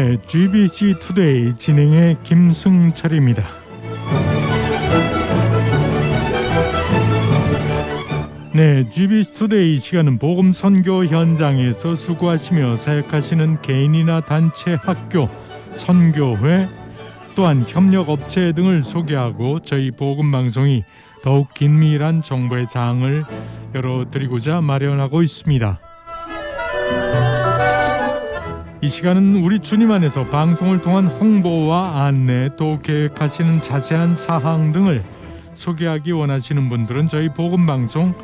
네, GBC 투데이 진행의 김승철입니다. 네, GBC 투데이 시간은 복음 선교 현장에서 수고하시며 사역하시는 개인이나 단체, 학교, 선교회 또한 협력 업체 등을 소개하고 저희 복음 방송이 더욱 긴밀한 정보의 장을 열어 드리고자 마련하고 있습니다. 이 시간은 우리 주님 안에서 방송을 통한 홍보와 안내 또 계획하시는 자세한 사항 등을 소개하기 원하시는 분들은 저희 복음 방송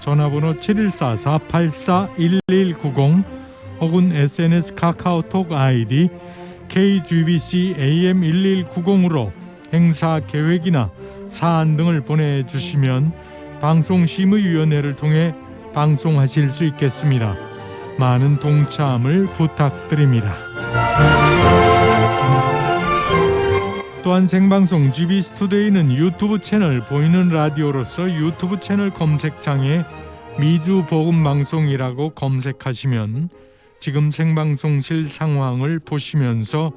전화번호 714-484-1190 혹은 SNS 카카오톡 아이디 KGBC AM1190으로 행사 계획이나 사안 등을 보내주시면 방송심의위원회를 통해 방송하실 수 있겠습니다. 많은 동참을 부탁드립니다. 또한 생방송 GBC 투데이는 유튜브 채널 보이는 라디오로서 유튜브 채널 검색창에 미주 복음 방송이라고 검색하시면 지금 생방송실 상황을 보시면서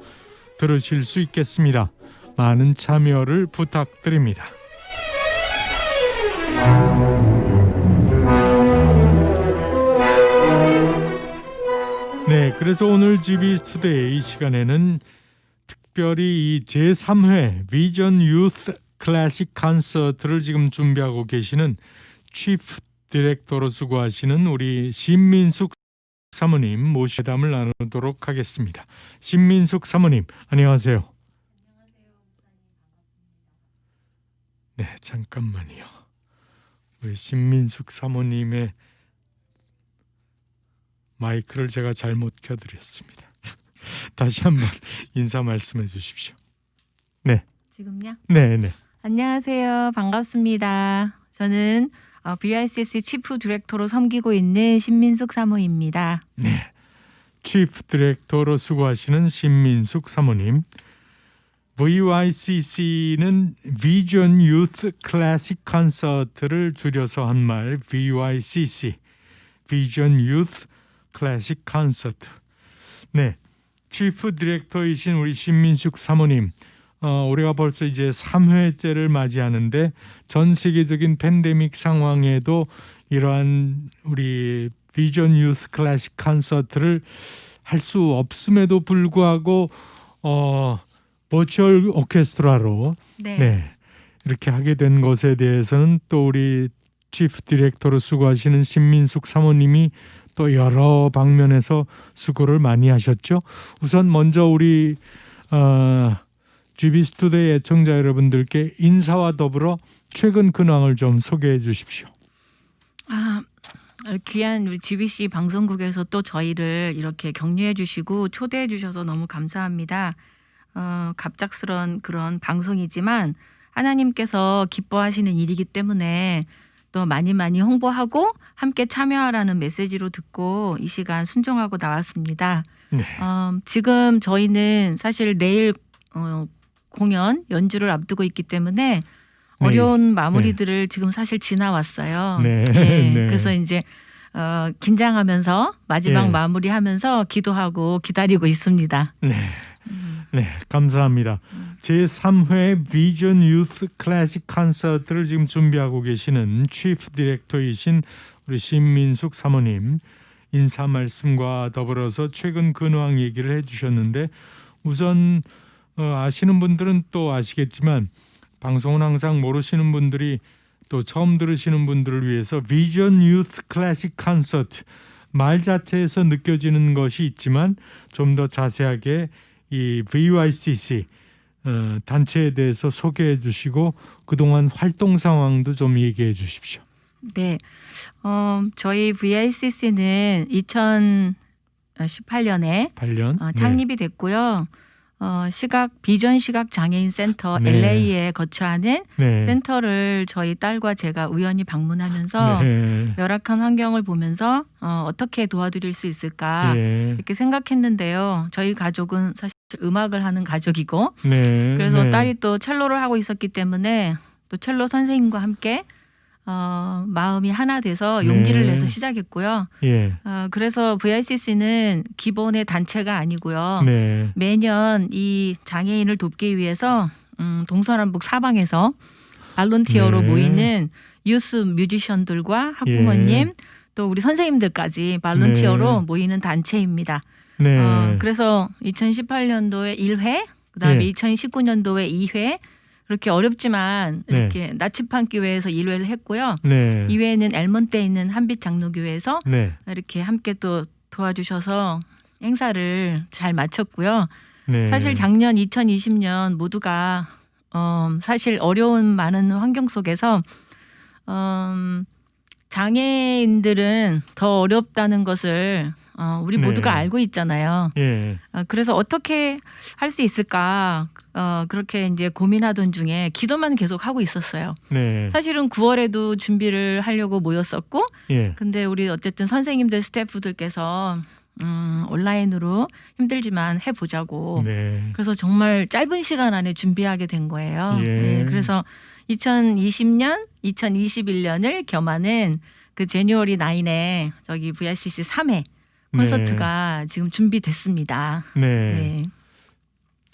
들으실 수 있겠습니다. 많은 참여를 부탁드립니다. 네, 그래서 오늘 GB 투데이 시간에는 특별히 이 제3회 비전 유스 클래식 콘서트를 지금 준비하고 계시는 치프 디렉터로 수고하시는 우리 신민숙 사모님 모시 담을 나누도록 하겠습니다. 신민숙 사모님 안녕하세요. 네, 잠깐만요. 우리 신민숙 사모님의 마이크를 제가 잘못 켜드렸습니다. 다시 한번 인사 말씀해 주십시오. 지금요? 네, 네. 안녕하세요. 반갑습니다. 저는 어, BRCC 치프 디렉터로 섬기고 있는 신민숙 사모입니다. 네. 치프 디렉터로 수고하시는 신민숙 사모님. VYCC는 비전 유스 클래식 콘서트를 줄여서 한 말 VYCC. 비전 유스 클래식 콘서트. 네. 치프 디렉터이신 우리 신민숙 사모님. 어, 올해가 벌써 이제 3회째를 맞이하는데 전 세계적인 팬데믹 상황에도 이러한 우리 비전 유스 클래식 콘서트를 할 수 없음에도 불구하고 어 버추얼 오케스트라로 네. 네. 이렇게 하게 된 것에 대해서는 또 우리 치프 디렉터로 수고하시는 신민숙 사모님이 또 여러 방면에서 수고를 많이 하셨죠. 우선 먼저 우리 어 GB 스튜디오 애청자 여러분들께 인사와 더불어 최근 근황을 좀 소개해 주십시오. 아, 귀한 우리 GBC 방송국에서 또 저희를 이렇게 격려해 주시고 초대해 주셔서 너무 감사합니다. 어, 갑작스런 그런 방송이지만 하나님께서 기뻐하시는 일이기 때문에 또 많이 많이 홍보하고 함께 참여하라는 메시지로 듣고 이 시간 순종하고 나왔습니다. 네. 어, 지금 저희는 사실 내일 어, 공연 연주를 앞두고 있기 때문에 어려운 마무리들을 지금 사실 지나왔어요. 네. 예, 네. 그래서 이제 어, 긴장하면서 마지막 예. 마무리하면서 기도하고 기다리고 있습니다. 네. 음, 네, 감사합니다. 제3회 비전 유스 클래식 콘서트를 지금 준비하고 계시는 치프 디렉터이신 우리 신민숙 사모님 인사 말씀과 더불어서 최근 근황 얘기를 해주셨는데 우선 어, 아시는 분들은 또 아시겠지만 방송은 항상 모르시는 분들이 또 처음 들으시는 분들을 위해서 비전 유스 클래식 콘서트 말 자체에서 느껴지는 것이 있지만 좀 더 자세하게 이 VYCC 어, 단체에 대해서 소개해 주시고 그동안 활동 상황도 좀 얘기해 주십시오. 네, 어, 저희 VICC는 2018년에 8년 어, 창립이 됐고요. 어, 시각 비전 시각 장애인 센터 네. LA에 거처하는 네. 센터를 저희 딸과 제가 우연히 방문하면서 네. 열악한 환경을 보면서 어, 어떻게 도와드릴 수 있을까 네. 이렇게 생각했는데요. 저희 가족은 사실 음악을 하는 가족이고 네. 그래서 네. 딸이 또 첼로를 하고 있었기 때문에 또 첼로 선생님과 함께 어, 마음이 하나 돼서 용기를 네. 내서 시작했고요. 예. 어, 그래서 VICC는 기본의 단체가 아니고요. 네. 매년 이 장애인을 돕기 위해서 음, 동서남북 사방에서 발론티어로 네. 모이는 유스 뮤지션들과 학부모님 또 우리 선생님들까지 발론티어로 네. 모이는 단체입니다. 네. 어, 그래서 2018년도에 1회, 그다음에 예. 2019년도에 2회 그렇게 어렵지만 네. 이렇게 나치판 교회에서 1회를 했고요. 네. 2회는 엘몬트에 있는 한빛 장로교회에서 네. 이렇게 함께 또 도와주셔서 행사를 잘 마쳤고요. 네. 사실 작년 2020년 모두가 어, 사실 어려운 많은 환경 속에서 음, 장애인들은 더 어렵다는 것을 어, 우리 네. 모두가 알고 있잖아요. 예. 어, 그래서 어떻게 할 수 있을까 어, 그렇게 이제 고민하던 중에 기도만 계속 하고 있었어요. 네. 사실은 9월에도 준비를 하려고 모였었고, 예. 근데 우리 어쨌든 선생님들 스태프들께서 음, 온라인으로 힘들지만 해보자고. 네. 그래서 정말 짧은 시간 안에 준비하게 된 거예요. 예. 예, 그래서 2020년, 2021년을 겸하는 그 제뉴얼이 9에 저기 VICC 3회 콘서트가 지금 준비됐습니다. 네.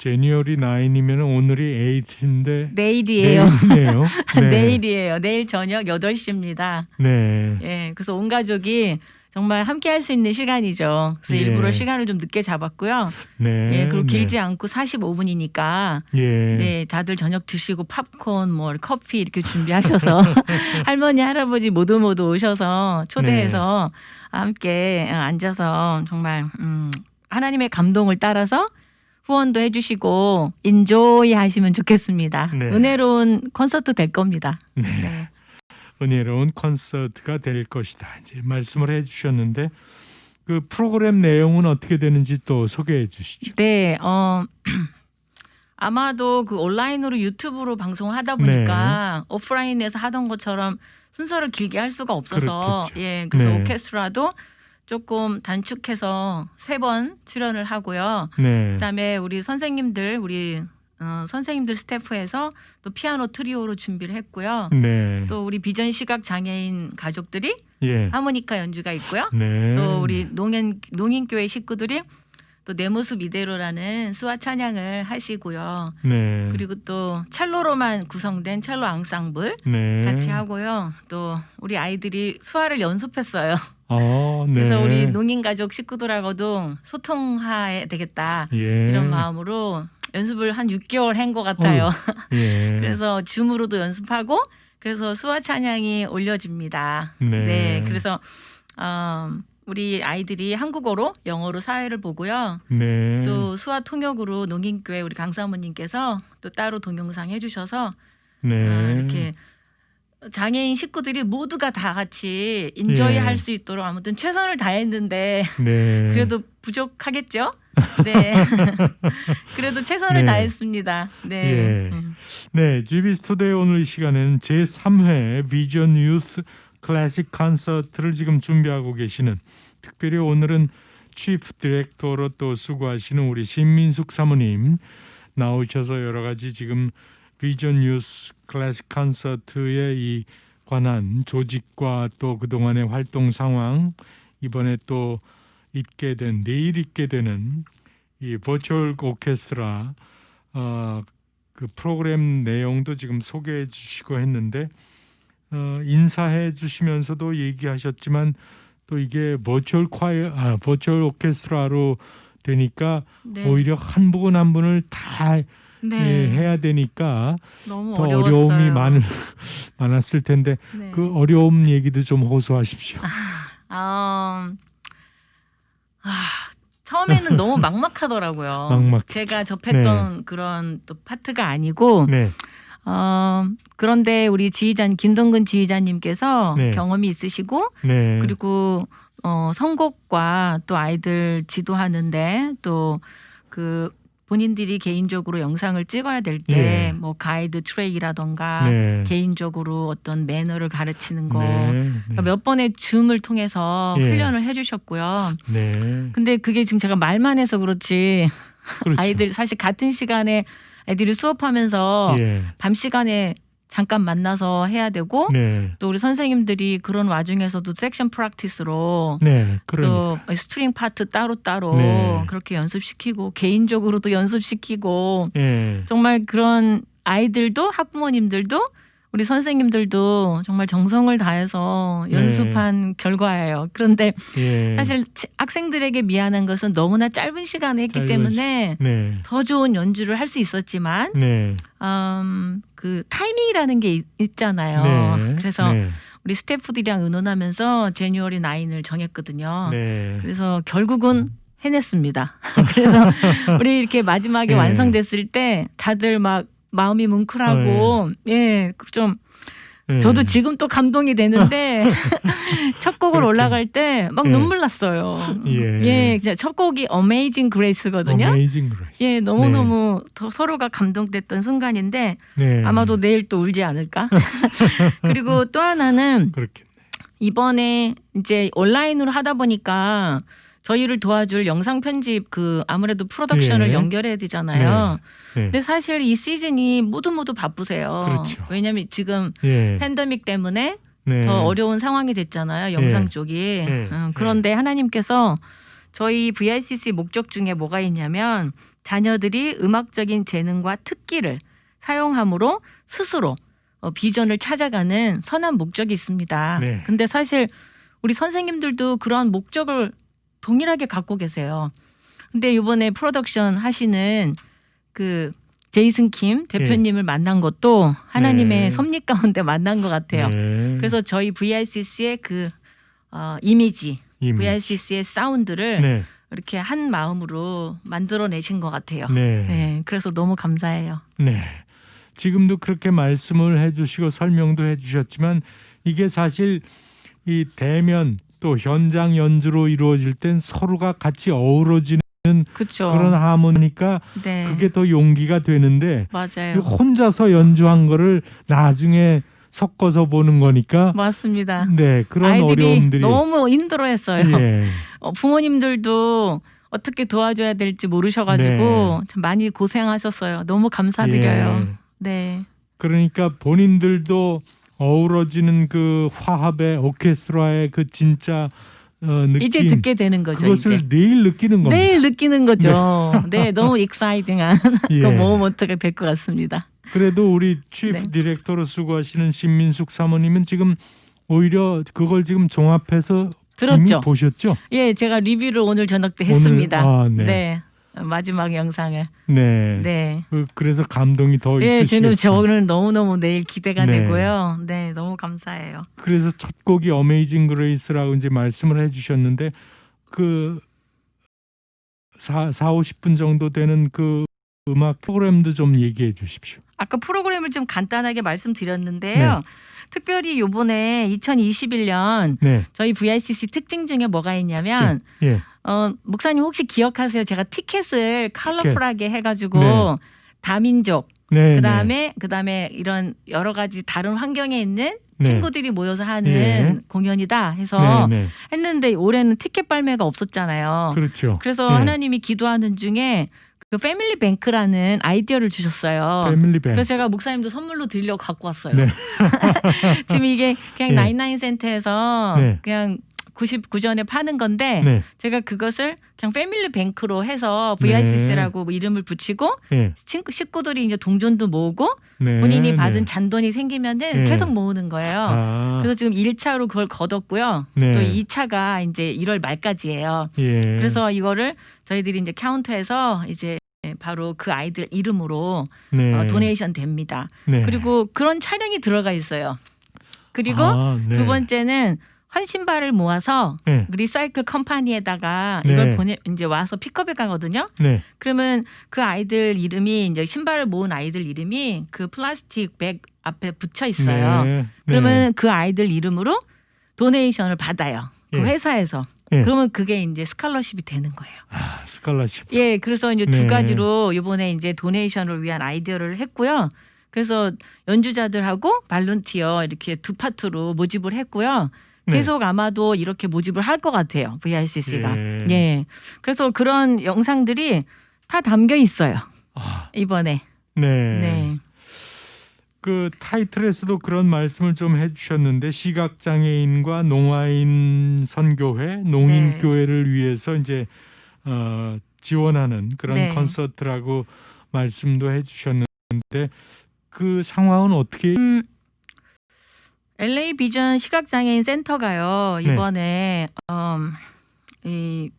네. 제니얼이 9이면 오늘이 8인데 내일이에요. 내일이네요. 네. 내일이에요. 내일 저녁 8시입니다. 네. 예. 그래서 온 가족이 정말 함께 할 수 있는 시간이죠. 그래서 예. 일부러 시간을 좀 늦게 잡았고요. 네. 예. 그리고 네. 길지 않고 45분이니까 예. 네, 다들 저녁 드시고 팝콘, 뭐 커피 이렇게 준비하셔서 할머니, 할아버지 모두 모두 오셔서 초대해서 네. 함께 어, 앉아서 정말 음, 하나님의 감동을 따라서 후원도 해주시고 인조이 하시면 좋겠습니다. 네. 은혜로운 콘서트 될 겁니다. 네. 네. 은혜로운 콘서트가 될 것이다. 이제 말씀을 해 주셨는데 그 프로그램 내용은 어떻게 되는지 또 소개해 주시죠. 네, 어, 아마도 그 온라인으로 유튜브로 방송을 하다 보니까 오프라인에서 하던 것처럼 순서를 길게 할 수가 없어서 그렇겠죠. 예, 그래서 네. 오케스트라도 조금 단축해서 세 번 출연을 하고요. 네. 그다음에 우리 선생님들 우리 어, 선생님들 스태프에서 또 피아노 트리오로 준비를 했고요. 네. 또 우리 비전 시각 장애인 가족들이 예. 하모니카 연주가 있고요. 네. 또 우리 농인 농인교회 식구들이 또 내 모습 이대로라는 수화 찬양을 하시고요. 네. 그리고 또 첼로로만 구성된 첼로 앙상블 네. 같이 하고요. 또 우리 아이들이 수화를 연습했어요. 아, 네. 그래서 우리 농인 가족 식구들하고도 소통해야 되겠다 예. 이런 마음으로 연습을 한 6개월 한 것 같아요. 예. 그래서 줌으로도 연습하고 그래서 수화 찬양이 올려집니다. 네. 그래서 어, 우리 아이들이 한국어로 영어로 사회를 보고요. 네. 또 수화 통역으로 농인교회 우리 강사모님께서 또 따로 동영상 해주셔서 네. 어, 이렇게 장애인 식구들이 모두가 다 같이 인조이 예. 할수 있도록 아무튼 최선을 다했는데 네. 그래도 부족하겠죠? 네. 그래도 최선을 네. 다했습니다. 네. 예. 음. 네, GB 스튜디오 오늘 이 시간에는 제 3회 비전 유스 클래식 콘서트를 지금 준비하고 계시는 특별히 오늘은 치프 디렉터로 또 수고하시는 우리 신민숙 사모님 나오셔서 여러 가지 지금 비전 유스 클래식 콘서트에 이 관한 조직과 또 그동안의 활동 상황 이번에 또 있게 된 내일 있게 되는 이 버추얼 오케스트라 어, 그 프로그램 내용도 지금 소개해 주시고 했는데 어, 인사해 주시면서도 얘기하셨지만 또 이게 버추얼 콰이어 아 버추얼 오케스트라로 되니까 네. 오히려 한 분 한 분을 다 네. 예, 해야 되니까 너무 더 어려웠어요. 어려움이 많, 많았을 텐데 네. 그 어려움 얘기도 좀 호소하십시오. 아, 아, 처음에는 너무 막막하더라고요. 막막했죠. 제가 접했던 그런 또 파트가 아니고 네, 어, 그런데 우리 지휘자님 김동근 지휘자님께서 네. 경험이 있으시고 네, 그리고 어, 선곡과 또 아이들 지도하는데 또그 본인들이 개인적으로 영상을 찍어야 될때 예. 뭐 가이드 트랙이라던가 네, 개인적으로 어떤 매너를 가르치는 거 네, 그러니까 몇 번의 줌을 통해서 예. 훈련을 해주셨고요. 네, 근데 그게 지금 제가 말만 해서 그렇지 그렇죠. 아이들 사실 같은 시간에 애들이 수업하면서 예, 밤 시간에 잠깐 만나서 해야 되고 네. 또 우리 선생님들이 그런 와중에서도 섹션 프랙티스로 네. 그러니까. 또 스트링 파트 따로 따로 네. 그렇게 연습시키고 개인적으로도 연습시키고 예. 정말 그런 아이들도 학부모님들도 우리 선생님들도 정말 정성을 다해서 네. 연습한 결과예요. 그런데 예. 사실 치- 학생들에게 미안한 것은 너무나 짧은 시간에 했기 짧은 때문에 네. 더 좋은 연주를 할 수 있었지만 네. 음, 그 타이밍이라는 게 있- 있잖아요. 네. 그래서 네. 우리 스태프들이랑 의논하면서 제뉴얼이 9을 정했거든요. 네. 그래서 결국은 해냈습니다. 그래서 우리 이렇게 마지막에 네. 완성됐을 때 다들 막 마음이 뭉클하고 예, 좀 네. 저도 지금 또 감동이 되는데 첫 곡을. 올라갈 때 막 예. 눈물 났어요. 예. 예, 첫 곡이 Amazing Grace거든요. 어메이징 그레이스. 예, 너무 너무 더 서로가 감동됐던 순간인데 네. 아마도 내일 또 울지 않을까. 그리고 또 하나는 그렇게. 이번에 이제 온라인으로 하다 보니까 저희를 도와줄 영상 편집 그 아무래도 프로덕션을 예. 연결해야 되잖아요. 네. 근데 사실 이 시즌이 모두 모두 바쁘세요. 그렇죠. 왜냐하면 지금 예. 팬데믹 때문에 네. 더 어려운 상황이 됐잖아요. 영상 예. 쪽이. 예. 음, 그런데 하나님께서 저희 VICC 목적 중에 뭐가 있냐면 자녀들이 음악적인 재능과 특기를 사용함으로 스스로 어, 비전을 찾아가는 선한 목적이 있습니다. 네. 근데 사실 우리 선생님들도 그러한 목적을 동일하게 갖고 계세요. 근데 이번에 프로덕션 하시는 그 제이슨 킴 대표님을 만난 것도 하나님의 네. 섭리 가운데 만난 것 같아요. 네. 그래서 저희 VICC의 그 어, 이미지, 이미. VICC의 사운드를 네. 이렇게 한 마음으로 만들어내신 것 같아요. 네. 네, 그래서 너무 감사해요. 네. 지금도 그렇게 말씀을 해주시고 설명도 해주셨지만 이게 사실 이 대면 또 현장 연주로 이루어질 땐 서로가 같이 어우러지는 그렇죠. 그런 하모니까 네, 그게 더 용기가 되는데 맞아요. 혼자서 연주한 거를 나중에 섞어서 보는 거니까 맞습니다. 네 그런 아이들이 어려움들이 너무 힘들어했어요. 예. 어, 부모님들도 어떻게 도와줘야 될지 모르셔가지고 네. 참 많이 고생하셨어요. 너무 감사드려요. 예. 네, 그러니까 본인들도 어우러지는 그 화합의 오케스트라의 그 진짜 어, 느낌 이제 듣게 되는 거죠. 그것을 이제. 내일 느끼는 겁니다. 내일 느끼는 거죠. 네, 너무 익사이딩한 예. 그 모먼트가 될 것 같습니다. 그래도 우리 취프 네. 디렉터로 수고하시는 신민숙 사모님은 지금 오히려 그걸 지금 종합해서 들었죠? 보셨죠? 예, 제가 리뷰를 오늘 저녁 때 오늘- 했습니다. 아, 네. 네. 마지막 영상을. 네. 네. 그- 그래서 감동이 더 예, 저는 있으시겠어요. 저는 너무 너무 내일 기대가 네. 되고요. 네, 너무 감사해요. 그래서 첫 곡이 어메이징 그레이스라고 이제 말씀을 해주셨는데 그 4, 4 50분 정도 되는 그 음악 프로그램도 좀 얘기해 주십시오. 아까 프로그램을 좀 간단하게 말씀드렸는데요. 네. 특별히 요번에 2021년 네. 저희 VICC 특징 중에 뭐가 있냐면 예. 어, 목사님 혹시 기억하세요? 제가 티켓을 컬러풀하게 해가지고 네. 다민족 네. 그다음에 그다음에 이런 여러 가지 다른 환경에 있는 네. 친구들이 모여서 하는 예. 공연이다 해서 네, 네. 했는데 올해는 티켓 발매가 없었잖아요. 그렇죠. 그래서 네. 하나님이 기도하는 중에 그 패밀리 뱅크라는 아이디어를 주셨어요. 패밀리 밴드. 그래서 제가 목사님도 선물로 드리려고 갖고 왔어요. 네. 지금 이게 그냥 네. 나인나인 센터에서 네. 그냥 99전에 파는 건데 네. 제가 그것을 그냥 패밀리 뱅크로 해서 VICC라고 뭐 이름을 붙이고 네. 친구 식구들이 이제 동전도 모으고 네. 본인이 받은 네. 잔돈이 생기면은 네. 계속 모으는 거예요. 아. 그래서 지금 1차로 그걸. 네. 또 2차가 이제 1월 말까지예요. 예. 그래서 이거를 저희들이 이제 카운터에서 이제 바로 그 아이들 이름으로 네. 어, 도네이션 됩니다. 네. 그리고 그런 촬영이 들어가 있어요. 그리고 아, 네. 두 번째는 헌 신발을 모아서 네. 리사이클 컴퍼니에다가 네. 이걸 보내 이제 와서 픽업해 가거든요. 네. 그러면 그 아이들 이름이 이제 신발을 모은 아이들 이름이 그 플라스틱 백 앞에 붙여 있어요. 네. 그러면 그 아이들 이름으로 도네이션을 받아요. 그 예. 회사에서. 예. 그러면 그게 이제 스칼러십이 되는 거예요. 아, 스칼라십. 예, 그래서 이제 네. 두 가지로 이번에 이제 도네이션을 위한 아이디어를 했고요. 그래서 연주자들하고 발룬티어 이렇게 두 파트로 모집을 했고요. 네. 계속 아마도 이렇게 모집을 할 것 같아요. VICC가. 예. 예. 그래서 그런 영상들이 다 담겨 있어요. 아, 이번에. 네. 네. 그 타이틀에서도 그런 말씀을 좀 해주셨는데 시각 장애인과 농아인 선교회, 농인 교회를 위해서 이제 어, 지원하는 그런 네. 콘서트라고 말씀도 해주셨는데 그 상황은 어떻게? 음, LA 비전 시각장애인 센터가요 네. 이번에 음, 이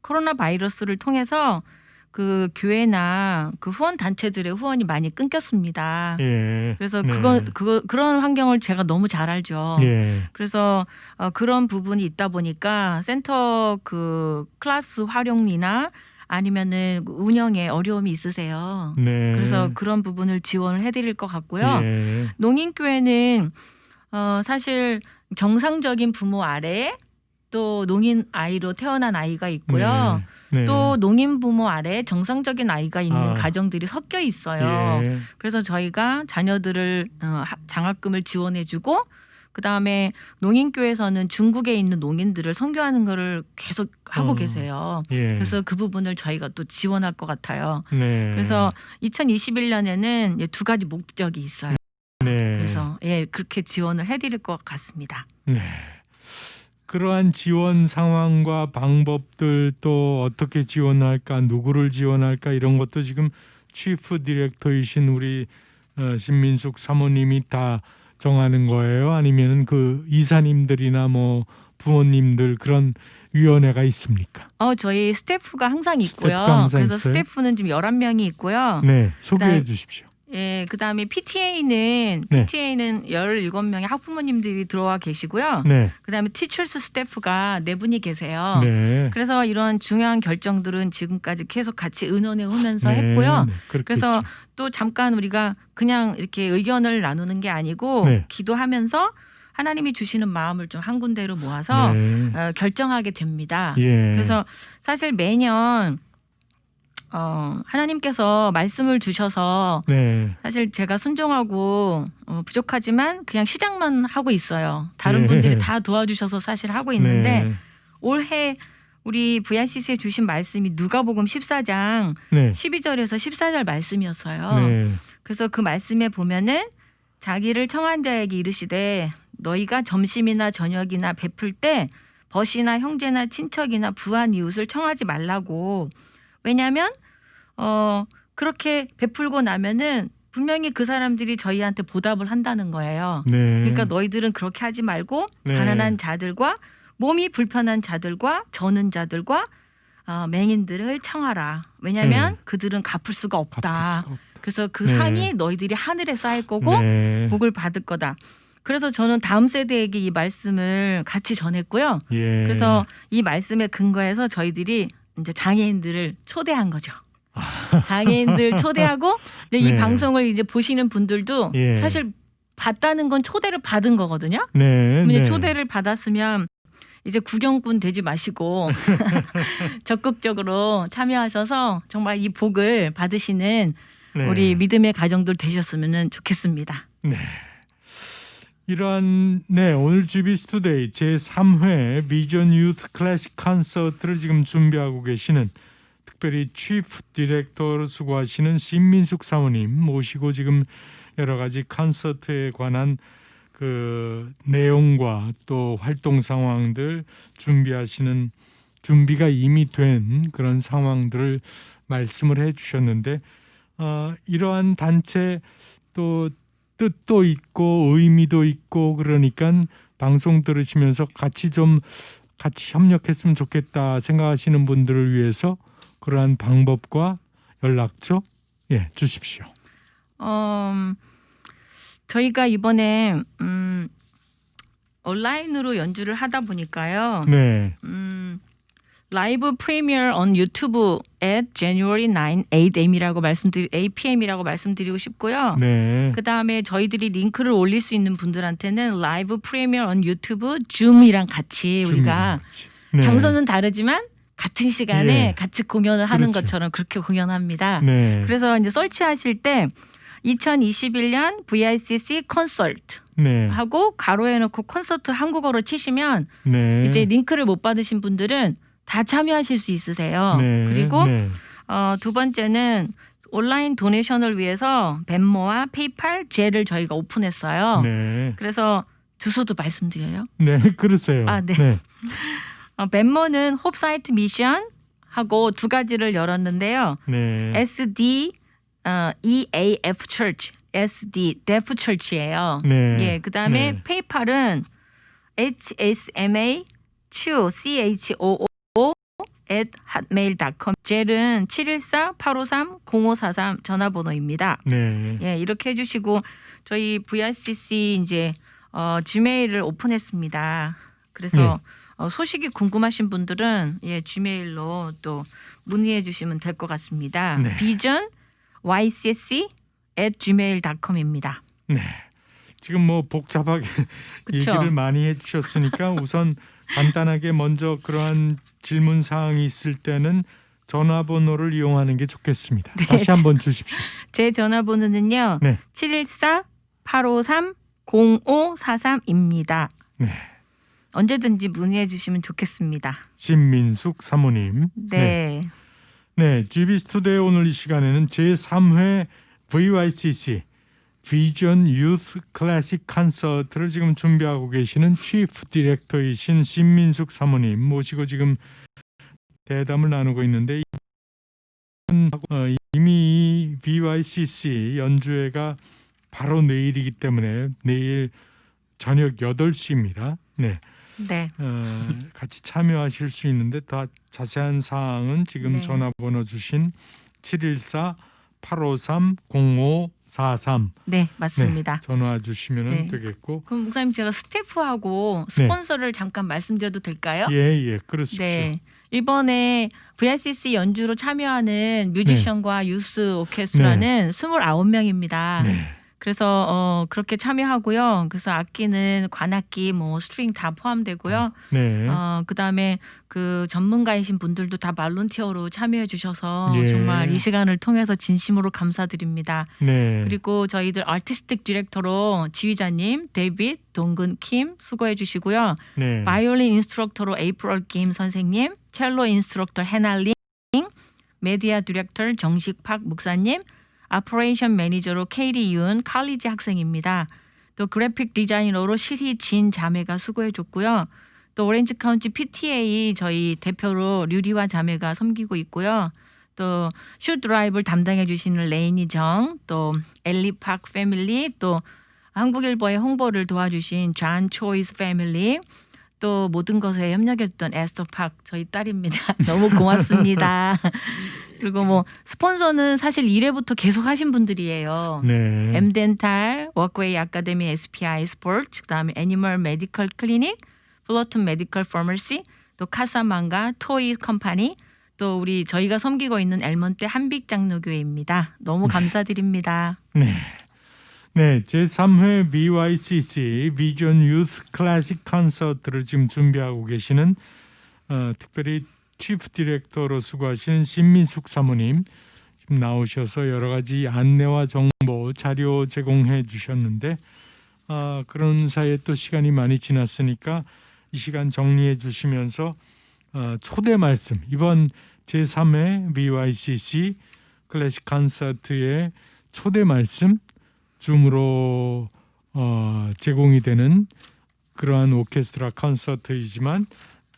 코로나 바이러스를 통해서 그 교회나 그 후원 단체들의 후원이 많이 끊겼습니다. 예. 그래서 네. 그거 그거 그런 환경을 제가 너무 잘 알죠. 예. 그래서 어, 그런 부분이 있다 보니까 센터 그 클래스 활용이나 아니면은 운영에 어려움이 있으세요. 네. 그래서 그런 부분을 지원을 해드릴 것 같고요. 예. 농인교회는 어, 사실 정상적인 부모 아래 또 농인 아이로 태어난 아이가 있고요. 네. 네. 또 농인 부모 아래 정상적인 아이가 있는 아. 가정들이 섞여 있어요. 예. 그래서 저희가 자녀들을 어, 하- 장학금을 지원해주고 그 다음에 농인교에서는 중국에 있는 농인들을 선교하는 거를 계속 하고 어. 계세요. 예. 그래서 그 부분을 저희가 또 지원할 것 같아요. 네. 그래서 2021년에는 두 가지 목적이 있어요. 네. 그래서 예 그렇게 지원을 해드릴 것 같습니다. 네. 그러한 지원 상황과 방법들 또 어떻게 지원할까, 누구를 지원할까 이런 것도 지금 치프 디렉터이신 우리 어, 신민숙 사모님이 다 정하는 거예요? 아니면 그 이사님들이나 뭐 부모님들 그런 위원회가 있습니까? 어 저희 스태프가 항상 있고요. 스태프가 항상 그래서 있어요? 스태프는 지금 11명이 있고요. 네, 소개해 그다음- 주십시오. 예, 그다음에 PTA는 네. PTA는 17명의 학부모님들이 들어와 계시고요. 네, 그다음에 티처스 스태프가 네 분이 계세요. 네. 그래서 이런 중요한 결정들은 지금까지 계속 같이 의논해 오면서 네, 했고요. 네. 그래서 또 잠깐 우리가 그냥 이렇게 의견을 나누는 게 아니고 네. 기도하면서 하나님이 주시는 마음을 좀 한 군데로 모아서 네. 어, 결정하게 됩니다. 예. 그래서 사실 매년 어, 하나님께서 말씀을 주셔서 네, 사실 제가 순종하고 어, 부족하지만 그냥 시작만 하고 있어요. 다른 네. 분들이 다 도와주셔서 사실 하고 있는데 네, 올해 우리 VICC에 주신 말씀이 누가복음 14장 네, 12절에서 14절 말씀이었어요. 네, 그래서 그 말씀에 보면은 자기를 청한 자에게 이르시되 너희가 점심이나 저녁이나 베풀 때 벗이나 형제나 친척이나 부한 이웃을 청하지 말라고. 왜냐하면 어 그렇게 베풀고 나면은 분명히 그 사람들이 저희한테 보답을 한다는 거예요. 네. 그러니까 너희들은 그렇게 하지 말고 네. 가난한 자들과 몸이 불편한 자들과 저는 자들과 어, 맹인들을 청하라. 왜냐하면 네. 그들은 갚을 수가 갚을 없다. 수가 없다. 그래서 그 네. 상이 너희들이 하늘에 쌓일 거고 네. 복을 받을 거다. 그래서 저는 다음 세대에게 이 말씀을 같이 전했고요. 예. 그래서 이 말씀에 근거해서 저희들이 이제 장애인들을 초대한 거죠. 장애인들 초대하고 이제 이 네. 방송을 이제 보시는 분들도 예. 사실 봤다는 건 초대를 받은 거거든요. 네, 네. 초대를 받았으면 이제 구경꾼 되지 마시고 적극적으로 참여하셔서 정말 이 복을 받으시는 네. 우리 믿음의 가정들 되셨으면 좋겠습니다. 네. 이러한 네 오늘 GBC 투데이 제 3회 비전 유트 클래식 콘서트를 지금 준비하고 계시는 특별히 치프 디렉터로 수고하시는 신민숙 사모님 모시고 지금 여러 가지 콘서트에 관한 그 내용과 또 활동 상황들 준비하시는 준비가 이미 된 그런 상황들을 말씀을 해주셨는데 어, 이러한 단체 또 뜻도 있고 의미도 있고 그러니까 방송 들으시면서 같이 좀 같이 협력했으면 좋겠다 생각하시는 분들을 위해서 그러한 방법과 연락처 예 주십시오. 어, 저희가 이번에 음, 온라인으로 연주를 하다 보니까요. 네, 음, 라이브 프리미어 on 유튜브 at January 9, 8am이라고 말씀드리 8pm이라고 말씀드리고 싶고요. 네, 그 다음에 저희들이 링크를 올릴 수 있는 분들한테는 라이브 프리미어 on 유튜브 줌이랑 같이 우리가 네. 장소는 다르지만 같은 시간에 예. 같이 공연을 하는 그렇죠. 것처럼 그렇게 공연합니다. 네, 그래서 이제 설치하실 때 2021년 VICC 콘서트 네, 하고 가로해 놓고 콘서트 한국어로 치시면 네, 이제 링크를 못 받으신 분들은 다 참여하실 수 있으세요. 네, 그리고 네, 어, 두 번째는 온라인 도네이션을 위해서 벤모와 페이팔, 제를 저희가 오픈했어요. 네. 그래서 주소도 말씀드려요. 네, 그러세요. 아, 네. 어, 벤모는 홉 사이트 미션 하고 두 가지를 열었는데요. 네. SD 어, EAF Church, SD Deaf Church예요. 네. 예, 그다음에 네. 페이팔은 HSMA CHO C H O O at hotmail.com. 젤은 714-853-0543 전화번호입니다. 네. 예, 이렇게 해주시고 저희 VRCC 이제 어, 지메일을 오픈했습니다. 그래서 네. 어, 소식이 궁금하신 분들은 예, 지메일로 또 문의해 주시면 될 것 같습니다. 네. 비전 ycc at gmail.com입니다. 네. 지금 뭐 복잡하게? 얘기를 많이 해주셨으니까 우선 간단하게 먼저 그러한 질문 사항이 있을 때는 전화번호를 이용하는 게 좋겠습니다. 네. 다시 한번 주십시오. 제 전화번호는요. 네. 714-853-0543입니다. 네. 언제든지 문의해 주시면 좋겠습니다. 신민숙 사모님. 네. 네, GB 스튜디오의 오늘 이 시간에는 제3회 VYCC 비전 유스 클래식 콘서트를 지금 준비하고 계시는 치프 디렉터이신 신민숙 사모님 모시고 지금 대담을 나누고 있는데 어, 이미 이 VYCC 연주회가 바로 내일이기 때문에 내일 저녁 8시입니다. 네. 네. 어, 같이 참여하실 수 있는데 더 자세한 사항은 지금 네. 전화번호 주신 714 853 0543 네, 맞습니다. 전화 주시면 네. 되겠고 그럼 목사님 제가 스태프하고 네. 스폰서를 잠깐 말씀드려도 될까요? 예 예 그러십시오. 네. 이번에 VRCC 연주로 참여하는 뮤지션과 유스 오케스트라는 29명입니다. 네. 그래서 어 그렇게 참여하고요. 그래서 악기는 관악기 뭐 스트링 다 포함되고요. 네. 어 그다음에 그 전문가이신 분들도 다 말론티어로 참여해 주셔서 예. 정말 이 시간을 통해서 진심으로 감사드립니다. 네. 그리고 저희들 아티스틱 디렉터로 지휘자님 데이빗 동근 킴 수고해 주시고요. 네. 바이올린 인스트럭터로 에이프럴 김 선생님, 첼로 인스트럭터 해날링, 메디아 디렉터 정식팍 목사님, 아퍼레이션 매니저로 케이리 윤 칼리지 학생입니다. 또 그래픽 디자이너로 실희 진 자매가 수고해 줬고요. 또 오렌지 카운티 PTA 저희 대표로 류리와 자매가 섬기고 있고요. 또슈 드라이브를 담당해 주시는 레이니 정, 또 엘리 팍 패밀리, 또 한국일보의 홍보를 도와주신 잔 초이스 패밀리, 또 모든 것에 협력해줬던 에스터 팍 저희 딸입니다. 너무 고맙습니다. 그리고 뭐 스폰서는 사실 1회부터 계속 하신 분들이에요. 네. 엠덴탈, 워크웨이 아카데미 SPI 스포츠, 그다음에 애니멀 메디컬 클리닉, 플로톤 메디컬 파머시, 또 카사망가 토이 컴퍼니, 또 우리 저희가 섬기고 있는 엘몬테 한빛 장로교회입니다. 너무 감사드립니다. 네. 네, 제3회 BYCC 비전 유스 클래식 콘서트를 지금 준비하고 계시는 어, 특별히 치프 디렉터로 수고하시는 신민숙 사모님 지금 나오셔서 여러 가지 안내와 정보 자료 제공해 주셨는데 아, 그런 사이에 또 시간이 많이 지났으니까 이 시간 정리해 주시면서 어, 초대 말씀 이번 제3회 BYCC 클래식 콘서트의 초대 말씀 줌으로 어, 제공이 되는 그러한 오케스트라 콘서트이지만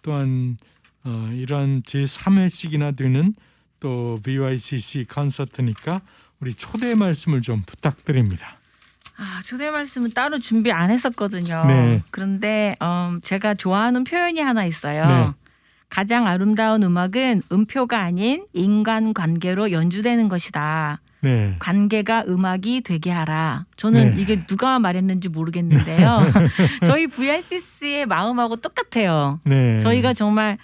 또한 어, 이러한 제 3회씩이나 되는 또 BYCC 콘서트니까 우리 초대 말씀을 좀 부탁드립니다. 아, 초대 말씀은 따로 준비 안 했었거든요. 네. 그런데 음, 제가 좋아하는 표현이 하나 있어요. 네. 가장 아름다운 음악은 음표가 아닌 인간 관계로 연주되는 것이다. 네. 관계가 음악이 되게 하라. 저는 네. 이게 누가 말했는지 모르겠는데요. 저희 VRCC의 마음하고 똑같아요. 네. 저희가 정말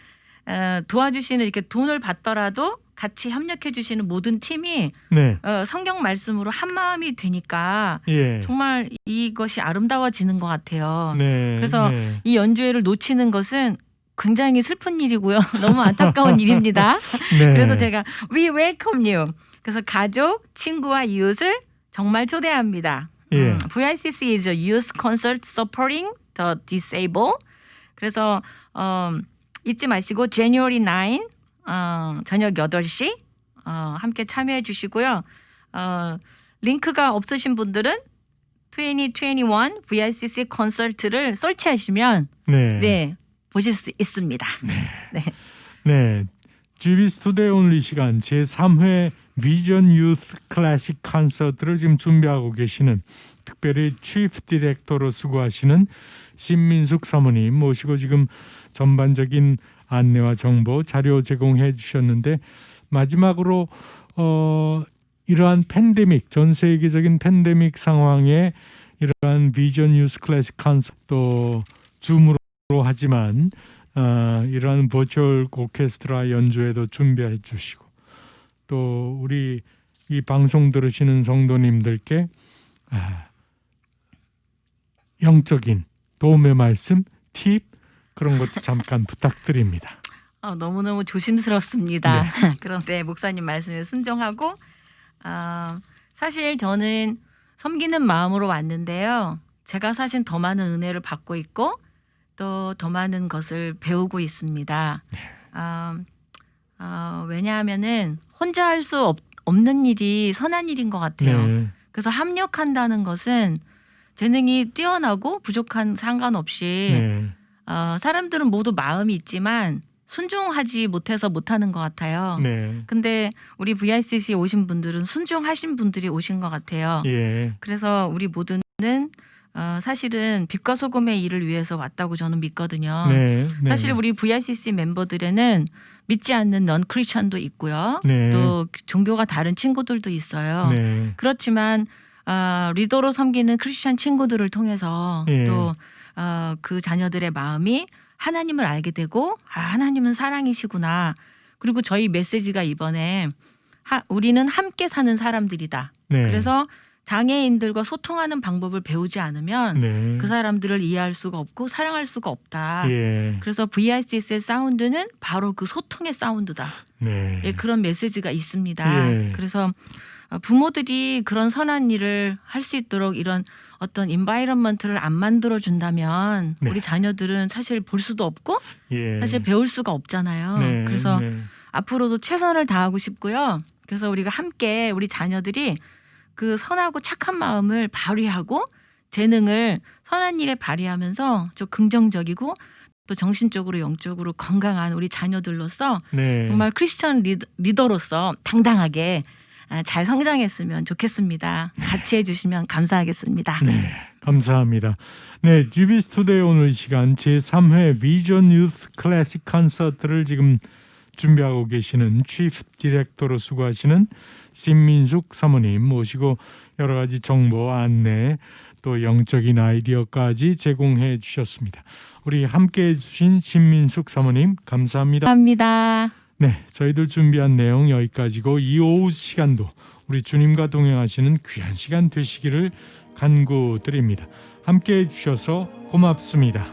어, 도와주시는 이렇게 돈을 받더라도 같이 협력해 주시는 모든 팀이 네. 어, 성경 말씀으로 한 마음이 되니까 예. 정말 이것이 아름다워지는 것 같아요. 네. 그래서 네. 이 연주회를 놓치는 것은 굉장히 슬픈 일이고요. 너무 안타까운 일입니다. 네. 그래서 제가 we welcome you. 그래서 가족, 친구와 이웃을 정말 초대합니다. 예. 음, VICC is a youth concert supporting the disabled. 그래서 어, 잊지 마시고 January 9 어, 저녁 8시 어, 함께 참여해 주시고요. 어, 링크가 없으신 분들은 2021 VICC 컨설트를 설치하시면 네. 네 보실 수 있습니다. 네. GBS 투데이 오늘 이 시간 제3회 비전 유스 클래식 콘서트를 지금 준비하고 계시는 특별히 치프 디렉터로 수고하시는 신민숙 사모님 모시고 지금 전반적인 안내와 정보 자료 제공해 주셨는데 마지막으로 어 이러한 팬데믹 전 세계적인 팬데믹 상황에 이러한 비전 뉴스 클래식 콘서트 또 줌으로 하지만 어, 이러한 버추얼 오케스트라 연주회도 준비해 주시고 또 우리 이 방송 들으시는 성도님들께 아, 영적인 도움의 말씀, 팁 그런 것도 잠깐 부탁드립니다. 어, 너무너무 조심스럽습니다. 그런데 목사님 말씀에 순종하고 아, 사실 저는 섬기는 마음으로 왔는데요. 제가 사실 더 많은 은혜를 받고 있고 또 더 많은 것을 배우고 있습니다. 아, 아, 왜냐하면은 혼자 할 수 없는 일이 선한 일인 것 같아요. 네, 그래서 합력한다는 것은 재능이 뛰어나고 부족한 상관없이 네, 어, 사람들은 모두 마음이 있지만 순종하지 못해서 못하는 것 같아요. 네, 근데 우리 VICC 오신 분들은 순종하신 분들이 오신 것 같아요. 예, 그래서 우리 모두는 어, 사실은 빛과 소금의 일을 위해서 왔다고 저는 믿거든요. 네, 네, 어, 사실 우리 VICC 멤버들에는 믿지 않는 넌 크리스천도 있고요. 네, 또 종교가 다른 친구들도 있어요. 네, 그렇지만 아, 리더로 섬기는 크리스천 친구들을 통해서 예. 또 어, 그 자녀들의 마음이 하나님을 알게 되고 아, 하나님은 사랑이시구나. 그리고 저희 메시지가 이번에 하, 우리는 함께 사는 사람들이다. 네, 그래서 장애인들과 소통하는 방법을 배우지 않으면 네, 그 사람들을 이해할 수가 없고 사랑할 수가 없다. 예, 그래서 VICS의 사운드는 바로 그 소통의 사운드다. 네, 예, 그런 메시지가 있습니다. 예. 그래서 어, 부모들이 그런 선한 일을 할 수 있도록 이런 어떤 인바이런먼트를 안 만들어 준다면 네. 우리 자녀들은 사실 볼 수도 없고 예, 사실 배울 수가 없잖아요. 네, 그래서 네, 앞으로도 최선을 다하고 싶고요. 그래서 우리가 함께 우리 자녀들이 그 선하고 착한 마음을 발휘하고 재능을 선한 일에 발휘하면서 좀 긍정적이고 또 정신적으로 영적으로 건강한 우리 자녀들로서 네, 정말 크리스천 리더, 리더로서 당당하게 아, 잘 성장했으면 좋겠습니다. 같이 해주시면 감사하겠습니다. 네, 감사합니다. 네, GBS 투데이 오늘 이 시간 제3회 비전 뉴스 클래식 콘서트를 지금 준비하고 계시는 치프 디렉터로 수고하시는 신민숙 사모님 모시고 여러 가지 정보 안내 또 영적인 아이디어까지 제공해 주셨습니다. 우리 함께 해 주신 신민숙 사모님 감사합니다. 감사합니다. 네, 저희들 준비한 내용 여기까지고 이 오후 시간도 우리 주님과 동행하시는 귀한 시간 되시기를 간구드립니다. 함께 해주셔서 고맙습니다.